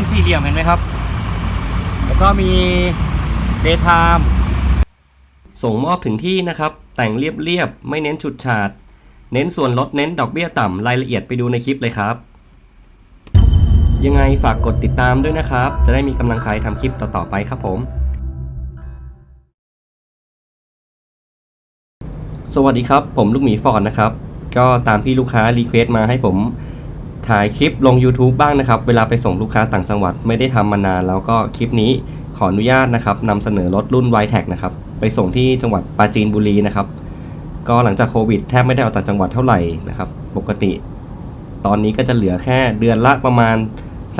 เป็นสี่เหลี่ยมเห็นไหมครับ แล้วก็มี daytime ส่งมอบถึงที่นะครับ แต่งเรียบๆ ไม่เน้นฉุดฉาด เน้นส่วนลดเน้นดอกเบี้ยต่ำรายละเอียดไปดูในคลิปเลยครับ ยังไงฝากกดติดตามด้วยนะครับ จะได้มีกำลังใจทำคลิปต่อๆไปครับผม สวัสดีครับ ผมลูกหมีฟอร์ดนะครับ ก็ตามที่ลูกค้ารีเควสต์มาให้ผม ถ่ายคลิปลง YouTube บ้างนะครับ เวลาไปส่งลูกค้าต่างจังหวัดไม่ได้ทำมานาน แล้วก็คลิปนี้ขออนุญาตนะครับนำเสนอรถรุ่น y t e c นะครับ ไปส่งที่จังหวัดปราจีนบุรีนะครับ ก็หลังจากโควิดแทบไม่ได้ออกต่างจังหวัดเท่าไหร่นะครับ ปกติ ตอนนี้ก็จะเหลือแค่เดือนละประมาณ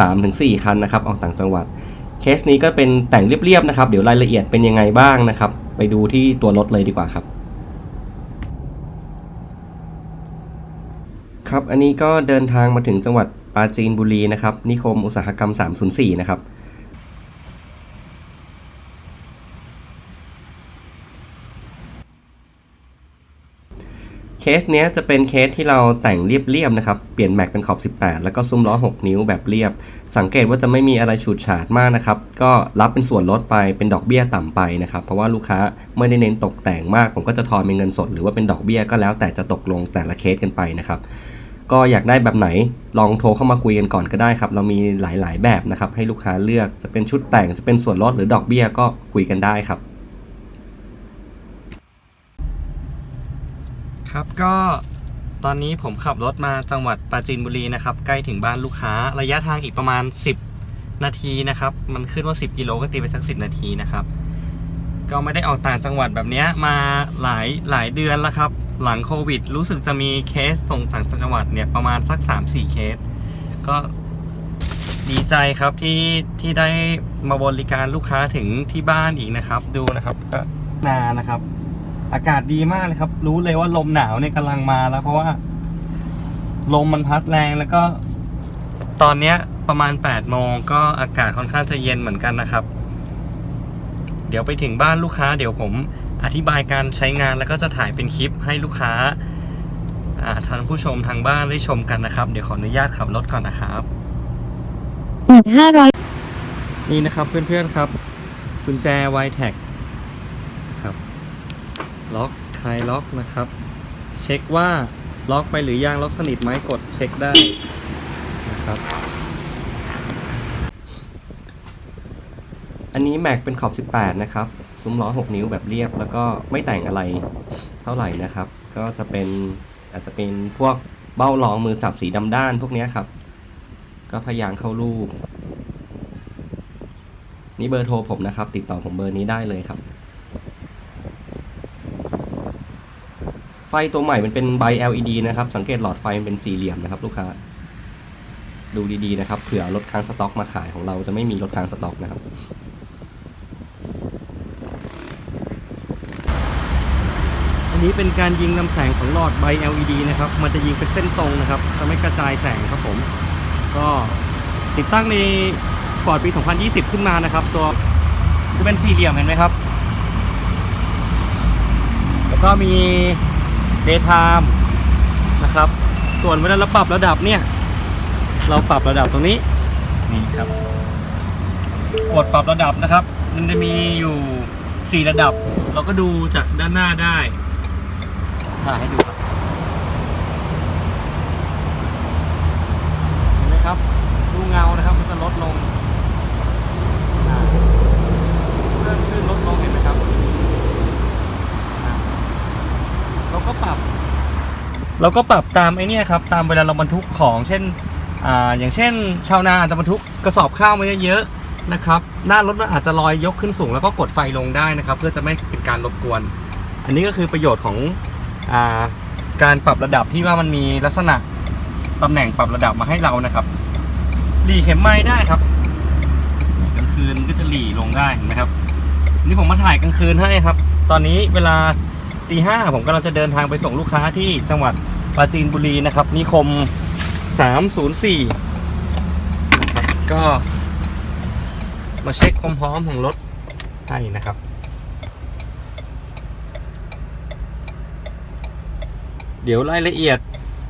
3-4 คันนะครับ ออกต่างจังหวัด เคสนี้ก็เป็นแต่งเรียบๆนะครับ เดี๋ยวรายละเอียดเป็นยังไงบ้างนะครับ ไปดูที่ตัวรถเลยดีกว่าครับ ครับอันนี้ก็เดินทางมาถึงจังหวัดปราจีนบุรีนะครับ นิคมอุตสาหกรรม 304 นะครับเคสเนี้ยจะเป็นเคสที่เราแต่งเรียบๆนะครับ เปลี่ยนแม็กเป็นขอบ 18 แล้วก็ซุ้มล้อ 6 นิ้วแบบเรียบ สังเกตว่าจะไม่มีอะไรฉูดฉาดมากนะครับ ก็รับเป็นส่วนลดไปเป็นดอกเบี้ยต่ำไปนะครับ เพราะว่าลูกค้าไม่ได้เน้นตกแต่งมาก ผมก็จะทอนเป็นเงินสด หรือว่าเป็นดอกเบี้ยก็แล้วแต่จะตกลงแต่ละเคสกันไปนะครับ ก็อยากได้แบบไหนลองโทรเข้ามาคุยกันก่อนก็ได้ครับ เรามีหลายๆ แบบนะครับ ให้ลูกค้าเลือกจะเป็นชุดแต่งจะเป็นส่วนลดหรือดอกเบี้ยก็คุยกันได้ครับ ครับก็ตอนนี้ผมขับรถมาจังหวัดปราจีนบุรีนะครับ ใกล้ถึงบ้านลูกค้าระยะทางอีกประมาณ 10 นาทีนะครับ มันขึ้นว่า 10 กิโลก็ตีไปสัก 10 นาทีนะครับ ก็ไม่ได้ออกต่างจังหวัดแบบนี้มาหลายหลายเดือนแล้วครับ หลังโควิด รู้สึกจะมีเคสตรงต่างจังหวัดเนี่ยประมาณสัก 3-4 เคส ก็ดีใจครับที่ที่ได้มาบริการลูกค้าถึงที่บ้านอีกนะครับ ดูนะครับก็นานะครับ อากาศดีมากเลยครับ รู้เลยว่าลมหนาวเนี่ยกำลังมาแล้วเพราะว่า ลมมันพัดแรงแล้วก็ ตอนเนี้ยประมาณ8โมงก็อากาศค่อนข้างจะเย็นเหมือนกันนะครับ เดี๋ยวไปถึงบ้านลูกค้า เดี๋ยวผมอธิบายการใช้งานแล้วก็จะถ่ายเป็นคลิปให้ลูกค้าอ่าท่านผู้ชมทางบ้านได้ชมกันนะครับ เดี๋ยวขออนุญาตขับรถก่อนนะครับอีกห้าร้อยนี่นะครับเพื่อนๆครับกุญแจ y t a g ครับ ล็อกคลายล็อกนะครับ เช็คว่าล็อกไปหรือยังล็อกสนิทไหมกดเช็คได้นะครับ นนี้แม็กเป็นขอบ 18 นะครับ ซุ้มล้อ 6 นิ้วแบบเรียบ แล้วก็ไม่แต่งอะไรเท่าไหร่นะครับ ก็จะเป็นอาจจะเป็นพวกเบ้ารองมือจับสีดำด้านพวกนี้ครับ ก็พยายามเข้ารูป นี่เบอร์โทรผมนะครับ ติดต่อผมเบอร์นี้ได้เลยครับ ไฟตัวใหม่มันเป็นใบ LED นะครับ สังเกตหลอดไฟมันเป็นสี่เหลี่ยมนะครับ ลูกค้า ดูดีๆนะครับ เผื่อรถค้างสต็อกมาขายของเราจะไม่มีรถค้างสต็อกนะครับ นนี้เป็นการยิงลำแสงของหลอดใบ LED นะครับ มันจะยิงเป็นเส้นตรงนะครับ จะไม่กระจายแสงครับผม ก็ติดตั้งในฟอร์ดปี 2020 ขึ้นมานะครับ ตัวจะเป็นสี่เหลี่ยมเห็นไหมครับ แล้วก็มี daytime นะครับ ส่วนเวลาเราปรับระดับเนี่ย เราปรับระดับตรงนี้ นี่ครับ กดปรับระดับนะครับ มันจะมีอยู่ 4 ระดับ เราก็ดูจากด้านหน้าได้ ถ่ายให้ดูครับเห็นไหมครับ ดูเงานะครับ มันจะลดลงเลื่อนขึ้นลดลงเห็นไหมครับ เราก็ปรับ เราก็ปรับตามไอ้เนี่ยครับ ตามเวลาเราบรรทุกของ เช่นอ่าอย่างเช่น ชาวนาอาจจะบรรทุกกระสอบข้าวมาเยอะๆนะครับหน้ารถมันอาจจะลอยยกขึ้นสูง แล้วก็กดไฟลงได้นะครับ เพื่อจะไม่เป็นการรบกวน อันนี้ก็คือประโยชน์ของ การปรับระดับที่ว่ามันมีลักษณะตำแหน่งปรับระดับมาให้เรานะครับหลีเข็มไม้ได้ครับกลางคืนก็จะหลีลงได้เห็นไหมครับ นี่ผมมาถ่ายกลางคืนให้ครับ ตอนนี้เวลาตีห้าผมกำลังจะเดินทางไปส่งลูกค้าที่จังหวัดปราจีนบุรีนะครับ นิคม 304นะครับก็มาเช็คความพร้อมของรถให้นะครับ เดี๋ยวรายละเอียด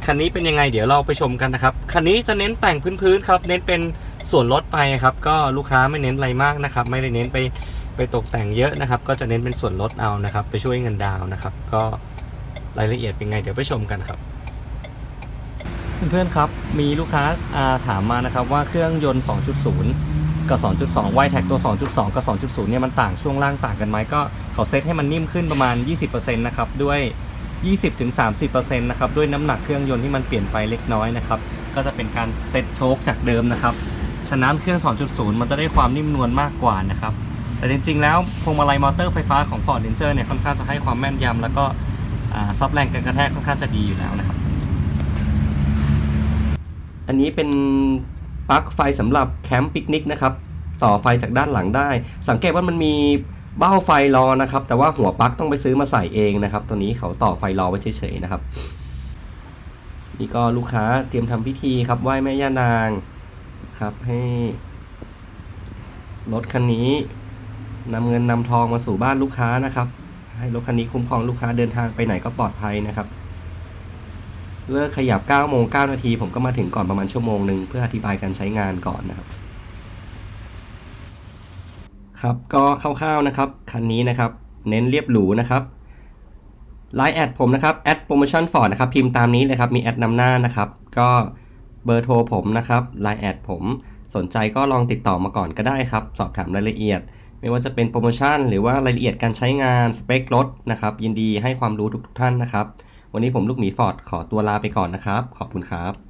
คันนี้เป็นยังไง เดี๋ยวเราไปชมกันนะครับ คันนี้จะเน้นแต่งพื้นๆครับ เน้นเป็นส่วนลดไปครับ ก็ลูกค้าไม่เน้นอะไรมากนะครับ ไม่ได้เน้นไปไปตกแต่งเยอะนะครับ ก็จะเน้นเป็นส่วนลดเอานะครับ ไปช่วยเงินดาวนะครับ ก็รายละเอียดเป็นไง เดี๋ยวไปชมกันครับ เพื่อนๆครับ มีลูกค้าาถามมานะครับว่าเครื่องยนต์ 2.0 กับ 2.2 y t a g ตัว 2.2 กับ 2.0 เนี่ยมันต่างช่วงล่างต่างกันไหมก็เขาเซตให้มันนิ่มขึ้นประมาณ 20%นะครับด้วย 20-30%นะครับด้วยน้ำหนักเครื่องยนต์ที่มันเปลี่ยนไปเล็กน้อยนะครับก็จะเป็นการเซตโชคจากเดิมนะครับฉะนั้นเครื่อง 2.0 มันจะได้ความนิ่มนวลมากกว่านะครับแต่จริงๆ แล้วพวงมาลัยมอเตอร์ไฟฟ้าของ Ford Ranger เนี่ยค่อนข้างจะให้ความแม่นยำแล้วก็ซับแรงการกระแทกค่อนข้างจะดีอยู่แล้วนะครับ อันนี้เป็นปลั๊กไฟสำหรับแคมป์ปิกนิกนะครับ ต่อไฟจากด้านหลังได้ สังเกตว่ามันมี เบ้าไฟรอนะครับ แต่ว่าหัวปลั๊กต้องไปซื้อมาใส่เองนะครับ ตัวนี้เขาต่อไฟรอไว้เฉยๆนะครับ นี่ก็ลูกค้าเตรียมทำพิธีครับไหว้แม่ย่านางครับให้รถคันนี้นำเงินนำทองมาสู่บ้านลูกค้านะครับ ให้รถคันนี้คุ้มครองลูกค้าเดินทางไปไหนก็ปลอดภัยนะครับ เลิกขยับ9โมง9นาทีผมก็มาถึงก่อนประมาณชั่วโมงหนึ่งเพื่ออธิบายการใช้งานก่อนนะครับ ครับก็คร่าวๆนะครับคันนี้นะครับเน้นเรียบหรูนะครับไลน์แอดผมนะครับแอดโปรโมชั่นฟอร์ดนะครับพิมพ์ตามนี้เลยครับมีแอดนำหน้านะครับก็เบอร์โทรผมนะครับไลน์แอดผมสนใจก็ลองติดต่อมาก่อนก็ได้ครับ สอบถามรายละเอียด ไม่ว่าจะเป็นโปรโมชั่น หรือว่ารายละเอียดการใช้งานสเปครถนะครับยินดีให้ความรู้ทุกๆท่านนะครับ วันนี้ผมลูกหมีฟอร์ดขอตัวลาไปก่อนนะครับ ขอบคุณครับ